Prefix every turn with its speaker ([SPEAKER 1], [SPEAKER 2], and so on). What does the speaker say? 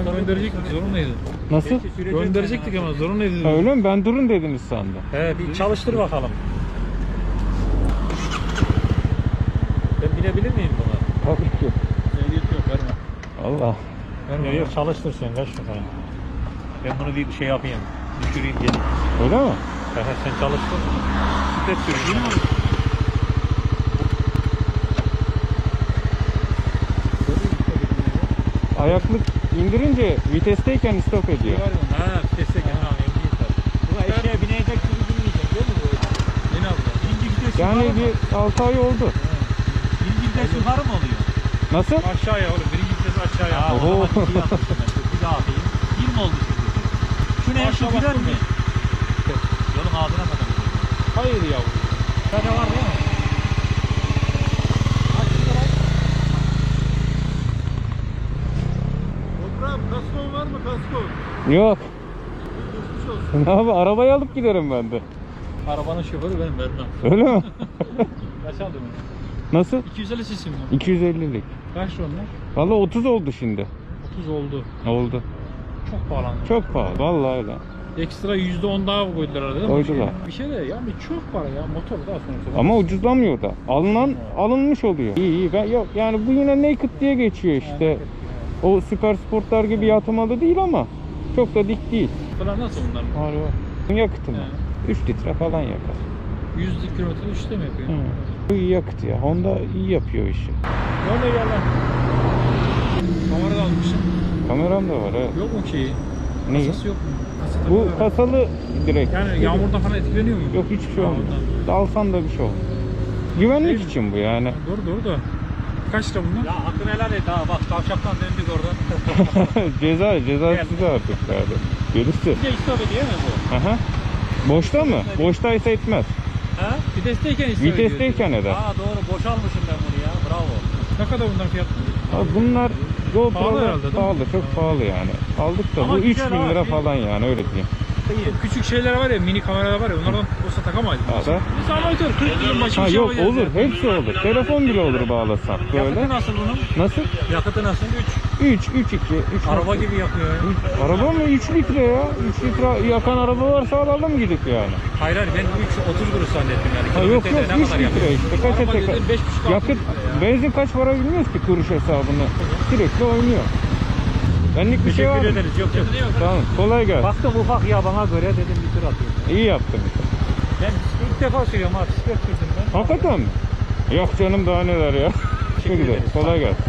[SPEAKER 1] Gönderecektik zorunluydu.
[SPEAKER 2] Nasıl?
[SPEAKER 1] Gönderecektik ama zorunluydu.
[SPEAKER 2] Ha, öyle mi? Ben durun dediniz sandım.
[SPEAKER 3] He bir çalıştır bakalım. Ben binebilir miyim buna?
[SPEAKER 2] Tabii ki.
[SPEAKER 1] Ehliyet yok verme.
[SPEAKER 2] Allah.
[SPEAKER 1] Verme.
[SPEAKER 3] Yok yok çalıştır sen kaç bakalım. Ben bunu bir şey yapayım. Düşüreyim gelin.
[SPEAKER 2] Öyle mi?
[SPEAKER 3] He he sen çalıştır. Bisiklet süreyim.
[SPEAKER 2] Ayaklık indirince vitesteyken stop ediyor.
[SPEAKER 3] Ha emniyet var. Bu eşeğe binecek gibi binmeyecek değil mi bu?
[SPEAKER 1] Yeni
[SPEAKER 2] Yani
[SPEAKER 3] mı?
[SPEAKER 2] bir 6 ay oldu.
[SPEAKER 3] Birinci vites yukarı mı oluyor?
[SPEAKER 2] Nasıl?
[SPEAKER 1] Aşağıya oğlum. Birinci vites aşağıya.
[SPEAKER 3] Ha o
[SPEAKER 2] Oho.
[SPEAKER 3] zaman iki yapmışım ben. Dur, Bir daha atayım. Bir mi oldu şimdi? Şu ne? Şu
[SPEAKER 1] Aşağı
[SPEAKER 3] gider mi? Yolun ağzına kadar.
[SPEAKER 1] Hayır yavrum.
[SPEAKER 3] Şöyle var değil mi?
[SPEAKER 1] Toprağım kaskon var mı kaskon?
[SPEAKER 2] Yok. Ne abi arabayı alıp giderim ben de.
[SPEAKER 1] Arabanın şoförü benim vermem.
[SPEAKER 2] Öyle mi?
[SPEAKER 1] Kaç aldın?
[SPEAKER 2] Nasıl?
[SPEAKER 1] 250 cc mi?
[SPEAKER 2] 250'lik.
[SPEAKER 1] Kaç onlar?
[SPEAKER 2] Valla 30 oldu şimdi.
[SPEAKER 1] 30 oldu.
[SPEAKER 2] Oldu.
[SPEAKER 1] Çok pahalandı.
[SPEAKER 2] Çok pahalı. Vallahi öyle.
[SPEAKER 1] Ekstra %10 daha koydular arada?
[SPEAKER 2] Koydular.
[SPEAKER 1] Bir şey de yani çok para ya motor daha sonuçta.
[SPEAKER 2] Ama ucuzlamıyor da. Alınan alınmış oluyor. İyi iyi. Ben, yok yani bu yine naked diye geçiyor işte. O süper sportlar gibi yatmalı değil ama çok da dik değil.
[SPEAKER 1] Falan nasıl bunlar?
[SPEAKER 2] Var var. Yakıtı mı? 3 litre falan yakar.
[SPEAKER 1] 100 kilometre üçte mi yapıyor?
[SPEAKER 2] Hı. Bu iyi yakıt ya. Honda iyi yapıyor işi.
[SPEAKER 1] Ne oluyor lan? Kamera da almışsın.
[SPEAKER 2] Kameram da var evet.
[SPEAKER 1] Yok mu ki?
[SPEAKER 2] Neyi?
[SPEAKER 1] Kasası yok mu? Kasa
[SPEAKER 2] Bu
[SPEAKER 1] takıyorlar.
[SPEAKER 2] kasalı direkt.
[SPEAKER 1] Yani yağmurdan falan etkileniyor mu?
[SPEAKER 2] Yok hiçbir şey olmuyor.
[SPEAKER 1] Yağmurdan.
[SPEAKER 2] Alsan da bir şey olmuyor. Güvenlik
[SPEAKER 1] Değil
[SPEAKER 2] için bu yani.
[SPEAKER 1] Doğru doğru da. Kaç lira bunlar?
[SPEAKER 3] Ya hakkını helal et ha bak kavşaktan döndük oradan.
[SPEAKER 2] ceza, ceza size artık yani. Gelirse.
[SPEAKER 3] Bir de istop ediyor mu bu?
[SPEAKER 2] Aha. Boşta mı? Boştaysa etmez.
[SPEAKER 3] Ha?
[SPEAKER 1] Vitesteyken istiyor.
[SPEAKER 2] Vitesteyken eder.
[SPEAKER 3] Ha doğru boşalmışım ben bunu ya bravo.
[SPEAKER 1] Ne kadar bunların fiyatı?
[SPEAKER 2] Abi bunlar
[SPEAKER 1] Pahalı
[SPEAKER 2] GoPro'lar
[SPEAKER 1] herhalde, değil mi?
[SPEAKER 2] pahalı, çok pahalı yani. Aldık da
[SPEAKER 3] Ama
[SPEAKER 2] bu
[SPEAKER 3] güzel
[SPEAKER 2] 3000
[SPEAKER 3] ha,
[SPEAKER 2] lira
[SPEAKER 3] iyi.
[SPEAKER 2] falan yani öyle diyeyim.
[SPEAKER 1] Bu küçük şeyler var ya mini kameralar var ya onlardan olsa takamayız.
[SPEAKER 2] Ha da.
[SPEAKER 1] Biz amatör 40 yılın başı
[SPEAKER 2] Ha
[SPEAKER 1] bir şey
[SPEAKER 2] yok olur,
[SPEAKER 1] ya.
[SPEAKER 2] hepsi olur. Telefon bile olur bağlasan böyle.
[SPEAKER 3] Yakıtı nasıl bunun?
[SPEAKER 2] Nasıl?
[SPEAKER 3] Yakıtı nasıl?
[SPEAKER 2] 3 3 2 3
[SPEAKER 3] Araba gibi yakıyor ya.
[SPEAKER 2] Araba mı 3 litre ya? 3 litre yakan araba varsa alalım gidip yani.
[SPEAKER 3] Hayır hayır ben 3 30 kuruş zannettim yani.
[SPEAKER 2] Ha yok yok
[SPEAKER 3] Kilometrede
[SPEAKER 2] 3 litre işte. Kaç
[SPEAKER 1] Araba beş buçuk, altı
[SPEAKER 2] Yakıt
[SPEAKER 1] litre ya.
[SPEAKER 2] benzin kaç para bilmiyoruz ki kuruş hesabını. Sürekli oynuyor. Benlik bir şey var
[SPEAKER 3] Teşekkür
[SPEAKER 2] mı?
[SPEAKER 3] ederiz. Yok yok.
[SPEAKER 2] Tamam kolay gelsin.
[SPEAKER 3] Baktım ufak ya bana göre dedim bir tur atayım.
[SPEAKER 2] İyi yaptın.
[SPEAKER 3] Ben ilk defa sürüyorum abi bisiklet sürdüm ben.
[SPEAKER 2] Hakikaten mi? Yok canım daha neler ya. Güzel.
[SPEAKER 3] ederiz.
[SPEAKER 2] Kolay gelsin.